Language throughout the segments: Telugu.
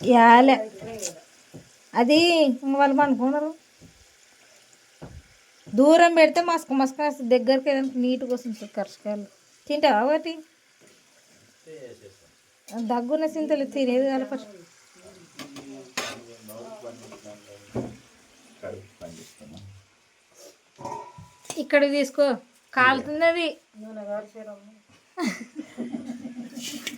యాలే. అది వాళ్ళు అనుకున్నారు దూరం పెడితే మస్క మస్క వస్తుంది దగ్గరికి వెళ్ళడానికి నీట్గా వస్తుంది కరసకాయలు తింటావా ఒకటి? దగ్గున్న సింతలు తినేది కలప ఇక్కడ తీసుకో. కాలుతున్నది.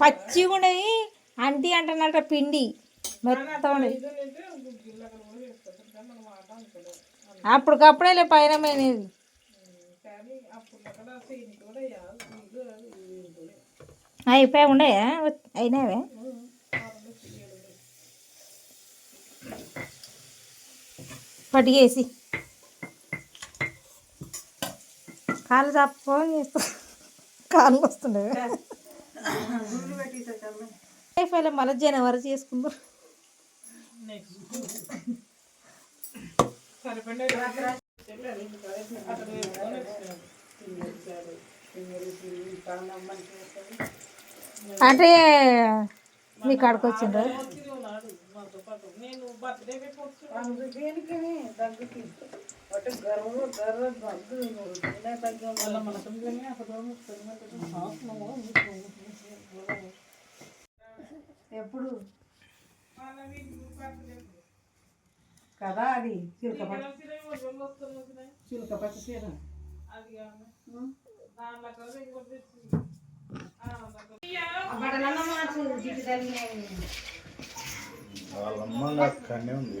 పచ్చి ఉండేవి అంటి అంటున్నట్ట పిండి. మొత్తం అప్పటికప్పుడే లే పైన మేనేది అయిపోయి ఉండే అయినావే పట్టుకేసి. కాళ్ళు తప్ప చేస్తా కాళ్ళు వస్తుండే అయిపోయి మళ్ళీ జనవరి చేసుకుందాం. అంటే మీ కాడికి వచ్చిండ్రు ఎప్పుడు? కదా అది చిలుక పట్టు చిలుక పట్టు చీర. వాళ్ళ అమ్మ అక్కడనే ఉంది.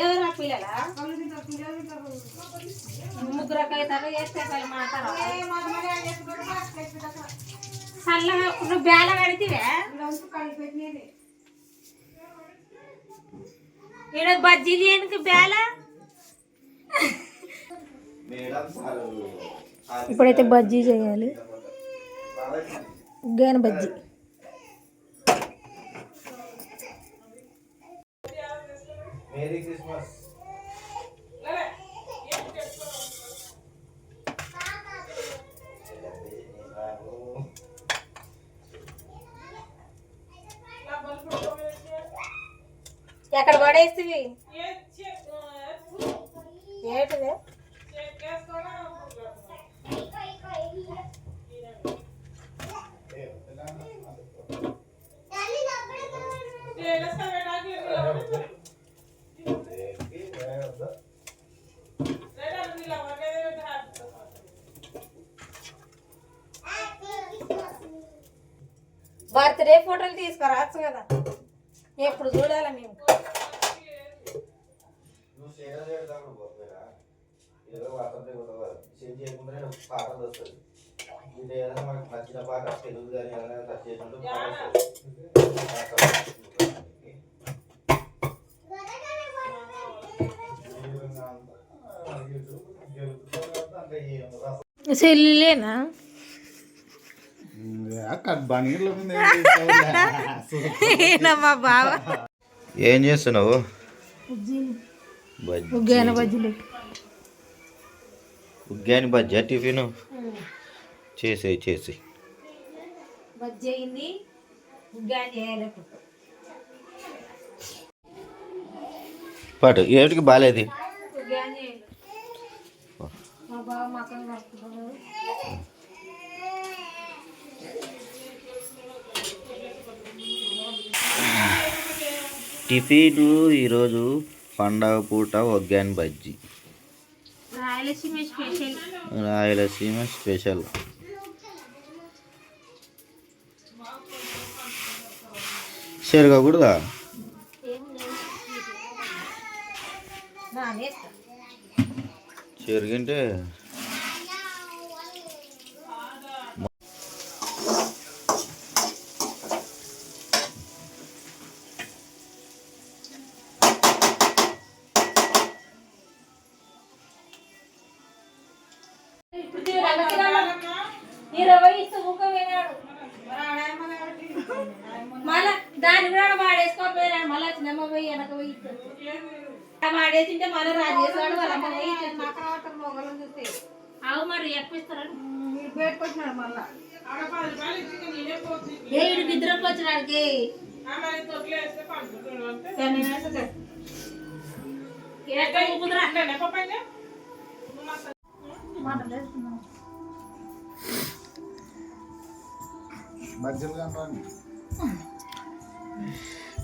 ఎవరా పిల్లలా? చల్లగా నువ్వు బేల పెడితే ఈడ బజ్జీలు ఎందుకు బేల? ఇప్పుడైతే బజ్జీ చేయాలి. Uggani bajji. Merry Christmas birthday ఫోటోలు తీసుకురావచ్చు కదా. ఎప్పుడు చూడాలి మేము? నువ్వు మా బావ. ఏం చేస్తున్నావు? ఉగ్గాని బజ్జీలు. ఉగ్గాని బజ్జా టిఫిన్? చేసేయి చేసేయి. బజ్జీ అయింది. ఉగ్గాని చేయాలి ఇప్పుడు. పాటు ఏమిటికి బాగాలేదు మా బావ మకం టిఫిన్ ఈరోజు పండగ పూట ఒగ్గాని బజ్జీ. రాయలసీమ స్పెషల్. రాయలసీమ స్పెషల్. చెరగకూడదా చెరిగింటే అవు మరి మీరు పెట్టుకొచ్చినాడు మళ్ళా. ఏ ఇడు నిద్రకు ఊపుదురా?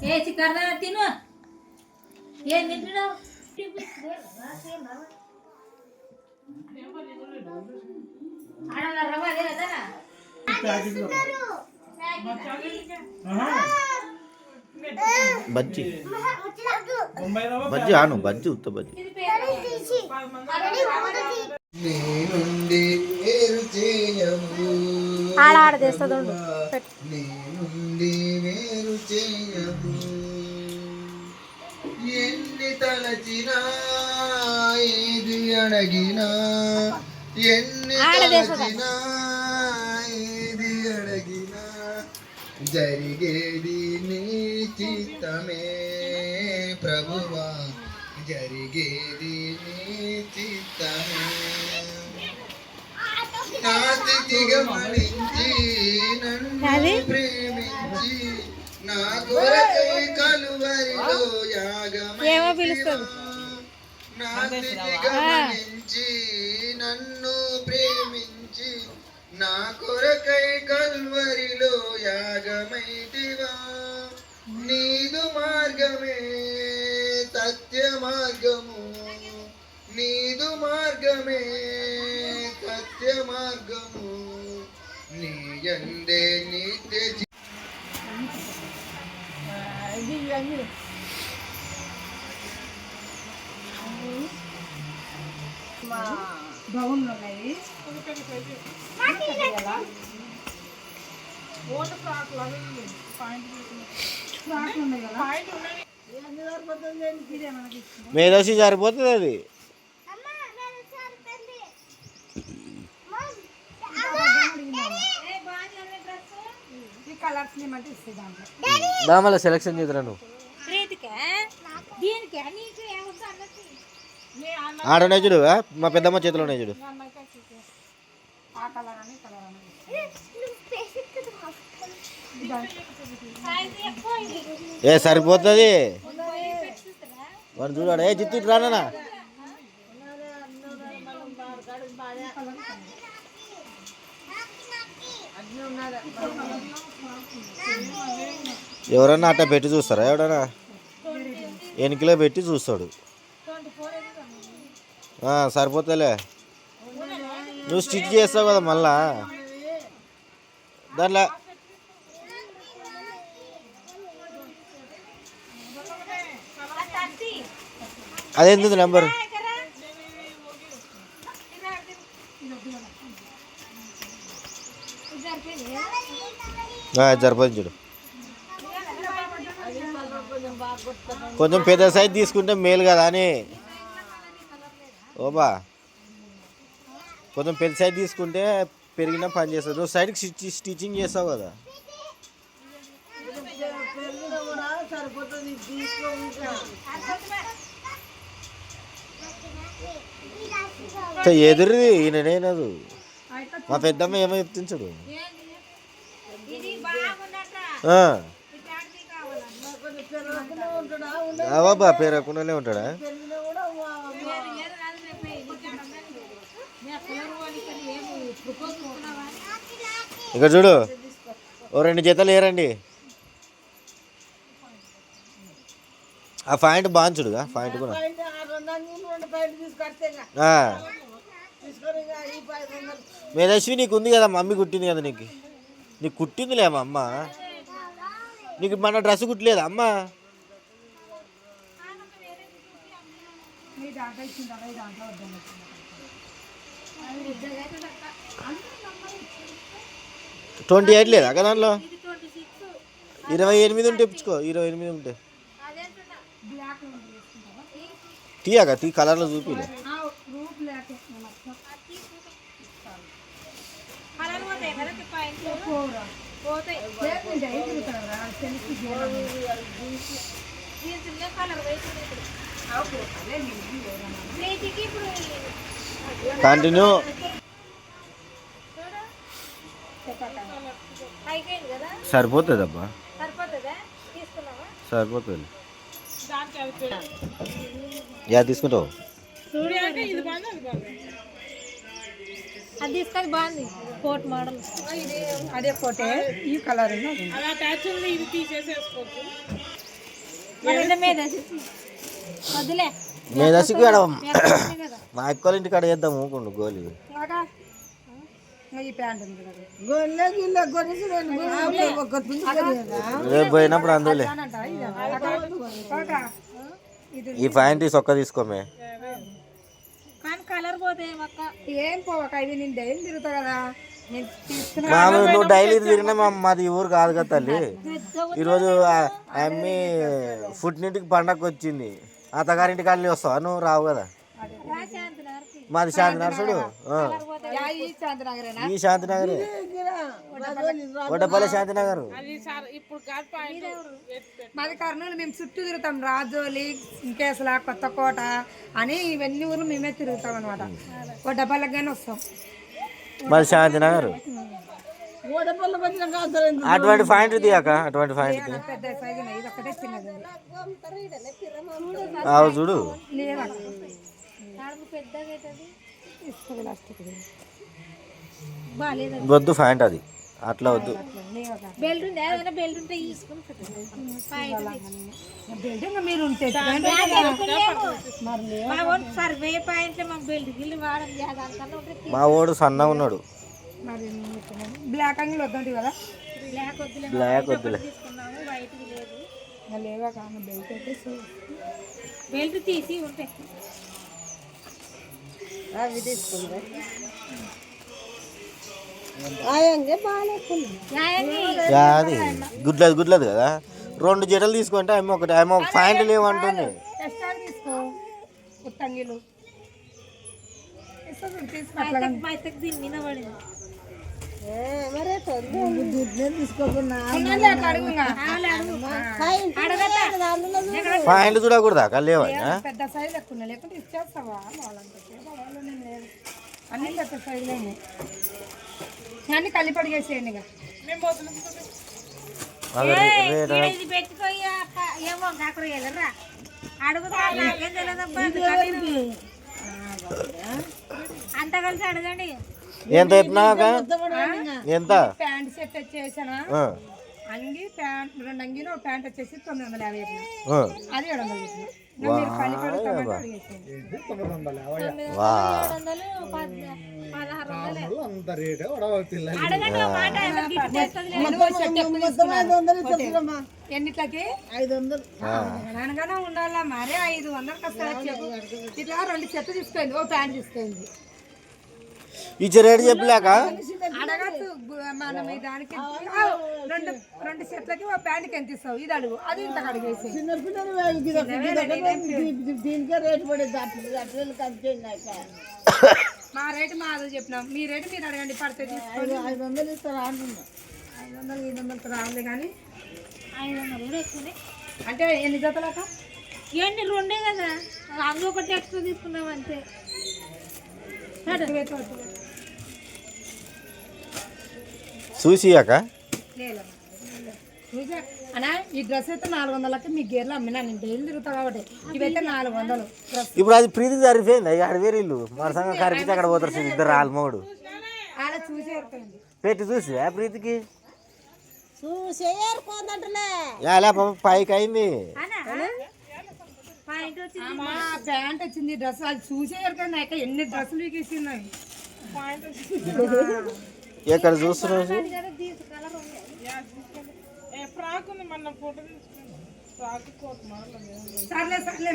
ఏ చిక్కర తిను. ఏం తింటున్నావు బజ్జీ. బజ్జీ ఆను బజ్జీ ఉత్త బజ్జీ. ఇది పేరు నేనుండి వేరు చేయము ఆడ ఆడ తెస్తుంది నేనుండి వేరు చేయము తలచినా ఏది అడగినా ఎన్ని తలచినా ఏది అడగినా జరిగేది నీ చిత్తమే ప్రభువా. జరిగేది నీ చిత్తమే. నా స్థితి గమనించి నన్ను ప్రేమించి ఏమో పిలుస్తుంది? నా నన్ను ప్రేమించి నా కొరకై కల్వరిలో యాగమైతివా? నీదు మార్గమే సత్య మార్గము. నీదు మార్గమే సత్య మార్గము. నీ ఎందే నిత్య జీ- గౌన్లు ఉన్నాయి ఫ్రాక్లు ఉన్నాయి కదా ఇదే మనకి మేదోసి సరిపోతుంది అది ఈ కలర్స్ ఏమంటే ఇస్తే దాంట్లో. దామల సెలక్షన్ నువ్వు. అన్నది. ఆడున్నాయి చూడు? మా పెద్దమ్మ చేతిలో ఉన్నాయి చూడు. ఏ సరిపోతుంది. వాడు చూడాడు ఏ చిత్తి రానా ఎవరన్నా అట్ట పెట్టి చూస్తారా? ఎవడన్నా? ఎనికిలో పెట్టి చూస్తాడు. ఆ, సరిపోతలే. నువ్వు స్టిచ్ చేస్తావు కదా మళ్ళా? దాంట్లో అదేంది ఎందుకు నెంబర్ సరిపోతుంది చూడు. కొంచెం పెద్ద సైజ్ తీసుకుంటే మేలు కదా అని. ఓబా. కొంచెం పెద్ద సైజ్ తీసుకుంటే పెరిగిన పని చేస్తుంది నువ్వు సైడ్కి స్టిచ్ స్టిచ్చింగ్ చేస్తావు కదా. ఎదురుది ఈయననేనదు మా పెద్దమ్మ ఏమో చెప్తుంది చూడు ఇది బాగున్నట్ట ఆ. ఇట్లాంటిది కావాలా బాబా పేరకుండానే ఉంటాడా? ఇక్కడ చూడు ఓ రెండు జతలు ఏరండి. ఆ పాయింట్ బాగుంచుడు పాయింట్ కూడా. మేధస్వి నీకు ఉంది కదా మమ్మీ కుట్టింది కదా నీకు? నీకు కుట్టిందిలే అమ్మ. నీకు మన డ్రెస్ కుట్టలేదు అమ్మ? మీ దాంట్లో ఇచ్చిందా ఈ దాంట్లో వద్దని ట్వంటీ ఎయిట్ లేదా అక్క దాంట్లో? ఇరవై ఎనిమిది ఉంటే ఇప్పించుకో ఇరవై ఎనిమిది ఉంటే. తీయక తీ కలర్లో చూపిలే. పోతాయి కదా పాయింట్లు పోరా పోతాయి లేదు డైలీ తిరుగుతారా తెలిసి జీన్స్లో కలర్ వేసింది ఇప్పుడు ప్రీతికి ఇప్పుడు కంటిన్యూ అయిపోయింది కదా సరిపోతుంది. అబ్బా సరిపోతుందా తీసుకున్నావా సరిపోతుంది యా తీసుకుంటావు. అది తీసుకొని బాగుంది కోట్. మోడల్ అదే కోటే ఈ కలర్ మరి మీద వద్దులే మేధస్సుకి ఆడ వేసుకుంటే కదా. మా అక్కల ఇంటికి ఆడ వేద్దాం ఊకుండు గోలి. ఇంకా ఈ ప్యాంట్ ఉంది కదా. గొల్లె గిల్లె గొర్రెసి రేపు పోయినప్పుడు అందులే. ఇది ఈ పాయింట్ ఈ సొక్క తీసుకోమే. కానీ కలర్ పోతే ఒక్క ఏం పోవక ఇది నేను డైలీ తిరుగుతా కదా. నువ్వు డైలీ తిరిగినా మా మాది ఊరు కాదు కదా తల్లి. ఈరోజు అమ్మి పుట్టినింటికి పండగకి వచ్చింది అత్తగారింటికి వెళ్ళి వస్తావా? నువ్వు రావు కదా. మాది శాంతి నర్సుడు ఈ ఈ శాంతినగర్. వడ్డపల్లి శాంతినగర్. మాది కర్నూలు. మేము చుట్టూ తిరుగుతాం. రాజోలి ఇంకేసల కొత్తకోట అని ఇవన్నీ ఊర్లు మేమే తిరుగుతాం అనమాట డబ్బాలకు కానీ వస్తాం. మాది శాంతినగర్. అటువంటి పాయింట్ తీయక అటువంటి పాయింట్ తీ పెద్ద సైజు ఇది ఒకటే చిన్నది ఆవు చూడు. వద్దు పాయింట్ అది. అట్లా వద్దు. మా వాడు సన్నగా ఉన్నాడు. మరి బ్లాక్ అంగిల్ వద్దండి కదా? బ్లాక్ వద్దులే బ్లాక్ వద్దులే. తీసుకున్నాము వైట్ లేదు. ఇంకా లేవా కానీ బెల్ట్ అయితే బెల్ట్ తీసి ఉంటాయి అవి తీసుకుందా అది గుడ్లది గుడ్లది కదా. రెండు జడలు తీసుకుంటే ఆమె ఒకటి ఆమె ఒక పాయింట్ లేవంటుంది తీసుకో. పాయింట్ చూడకూడదా? లేవా పెద్ద సైజు ఎక్కువ. లేకుంటే ఇచ్చేస్తావా? అన్ని పెద్ద సైజులో అన్ని ఇక. ఏమో అడుగుతా నాకేం. అంతా కలిసి అడగండి. ఎంత చెప్పినాక ఎంత? ప్యాంట్ సెట్ వచ్చేసానా? ఆ, అంగి ప్యాంట్ రెండు అంగిలు ప్యాంట్ వచ్చేసి తొమ్మిది వందల యాభై చెప్పిన ఆ. అది ఏడు వందలు. ఎన్నిట్లకి? ఐదు వందలు. అనగానే ఉండాలా మరే ఐదు వందలు ఇట్లా రెండు చెత్త తీసుకోండి ఓ ప్యాంట్ తీసుకోండి. ఇచ్చే రేట్ చెప్పలేక? అడగద్దు మనం ఈ దానికి. రెండు రెండు సెట్లకి ఓ ప్యాంట్కి ఎంత ఇస్తావు? ఇది అడుగు. అది ఇంత అడిగేసి. మా రేటు మాది చెప్పినాం. మీ రేటు మీరు అడగండి పడితే తీసుకోండి ఐదు వందలు ఇస్తారా అంటున్నా ఐదు వందలు ఐదు వందలు రావాలి కానీ. ఐదు వందలు కూడా ఎక్కువనే. అంటే ఎన్ని జతలక? ఇవన్నీ రెండే కదా. అందు ఒకటి ఎక్స్ట్రా తీసుకున్నాం అంతే. చూసి అక్క లేదు చూసా. అన్నా ఈ డ్రెస్ అయితే నాలుగు వందలకి మీ గేర్లు అమ్మినా నేను డైలీ తిరుగుతా కాబట్టి. ఇవైతే నాలుగు వందలు. ఇప్పుడు అది ప్రీతికి సరిపోయింది. అయ్యి ఆడ వేరే ఇల్లు. మన సంగం కరిపితే అక్కడ పోతారు ఇద్దరు ఆల్మోడు అలా చూసి పెట్టి చూసి ఆ ప్రీతికి పాప పైకి అయింది. అనా మా ప్యాంట్ వచ్చింది డ్రెస్. అది నాకు ఎన్ని డ్రెస్సులు వీకేసినాయి. ఎక్కడ చూస్తున్నావు సర్లే సర్లే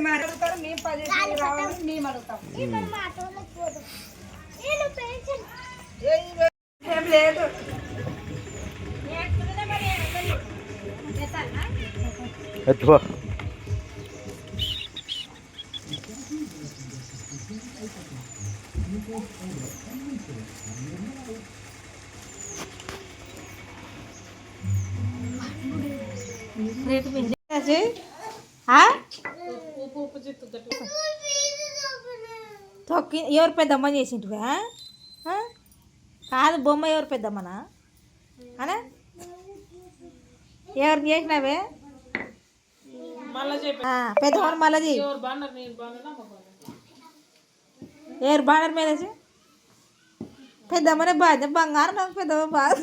మరి అడుగుతారు మేము పది రావాలి మేము అడుగుతాం ఏం లేదు ఎత్తుకో తొక్కి ఎవరు పెద్దమ్మ చేసింటివా ఆ? కాదు బొమ్మ ఎవరు పెద్దమ్మనా అనా ఎవరు చేసినావే ఆ, పెద్దమ్మని మళ్ళీ చెయ్యి ఎవరు బాణర్ మీద వేసి? పెద్దమ్మనే బాధ బంగారం నాకు పెద్దమ్మ బాధ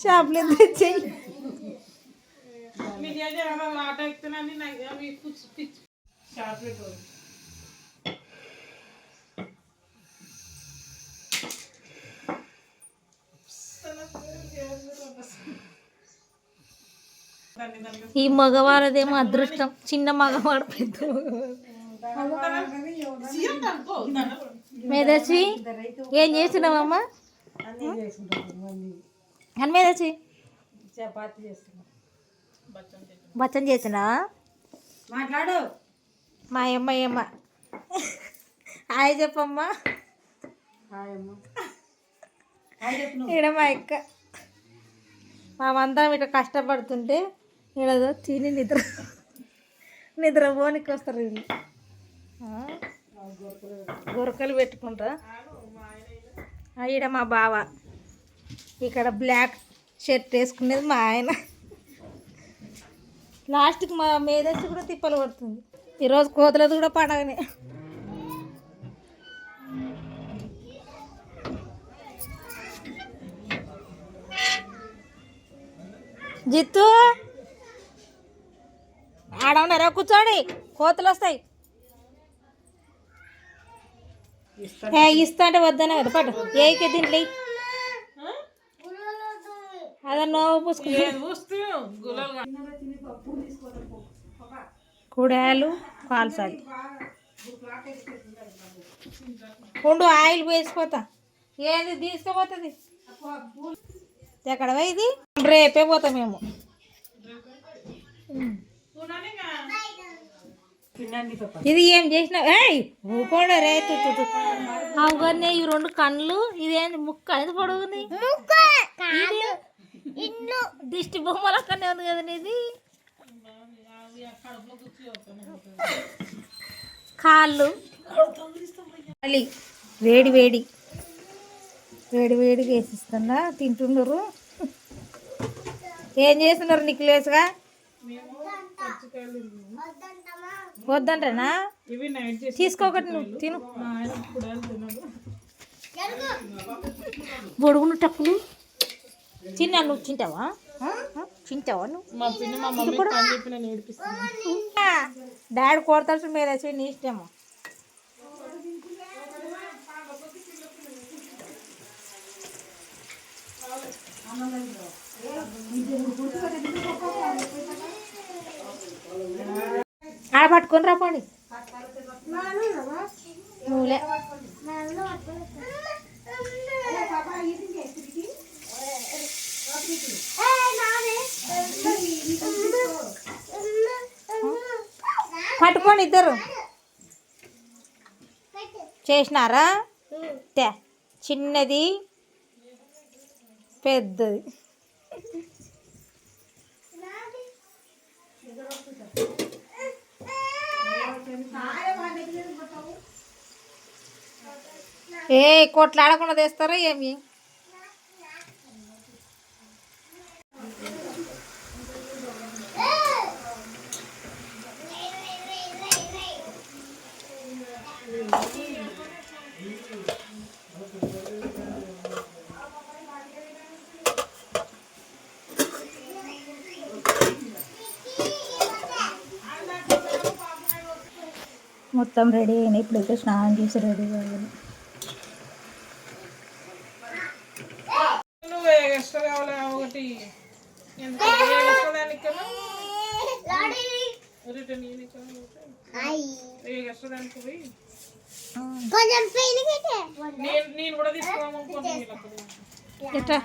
చాపలేదు తెచ్చేయి ఈ మగవాళ్ళదేమో అదృష్టం. చిన్న మగవాడు పెద్ద మేధస్వి ఏం చేస్తున్నావమ్మా అని మేధస్వి చపాతి చేస్తున్నా. బచ్చం మాట్లాడు. మా అమ్మ అమ్మ. హాయ్ చెప్పమ్మా. ఈడ మా అక్క. మేమందరం ఇట్లా కష్టపడుతుంటే ఈడదో తిని నిద్ర నిద్ర పోనికి వస్తారు వీళ్ళు? గురకలు పెట్టుకుంటా ఈడ మా బావ. ఇక్కడ బ్లాక్ షర్ట్ వేసుకునేది మా ఆయన. లాస్ట్కి మా మేధస్సు కూడా తిప్పలు పడుతుంది ఈరోజు కోతలది కూడా పండగనే జిత్తు! ఆడ ఉన్నారా? కూర్చోండి. కోతలు వస్తాయి. ఏ ఇస్తా అంటే వద్దనే కదా పట్టు. ఏకే దీంట్లో. అదే నోవు పూసుకుంటా కుడాలు కాల్చాలి ఉండు ఆయిల్ వేసిపోతా ఏంది తీసుకుపోతుంది? ఎక్కడ ఇది? రేపే పోతాం మేము. ఇది ఏం చేసిన ఏయ్ ఊకోండి రే అవుగానే ఈ రెండు కళ్ళు ఇదేంటి ముక్క? ఇది దిష్టి బొమ్మల కన్నా ఉంది కదా ఇది. కాళ్ళు. మళ్ళీ వేడి వేడి. వేడి వేడిగా వేసిస్తున్నా తింటున్నారు. ఏం చేస్తున్నారు నిక్లేస్గా వద్దంటనా? తీసుకోకటి నువ్వు తిను. బొడుగును టక్కులు తిన్నా నువ్వు తింటావా? తింటావా నువ్వు? డాడీ కొడతాడు మీద వచ్చి నీ ఇష్టమో. ఆడ పట్టుకొని రా పండి. నువ్వులే పట్టుకోండి ఇద్దరు. చేసినారా? తే చిన్నది పెద్దది. ఏ కొట్లాడకుండా తెస్తారా ఏమి? మొత్తం రెడీ అయినాయి. ఇప్పుడైతే స్నానం చేసి రెడీ కావాలి నేను నేను కూడా తీసుకురాము అనుకుంటున్నాను ఎట్లా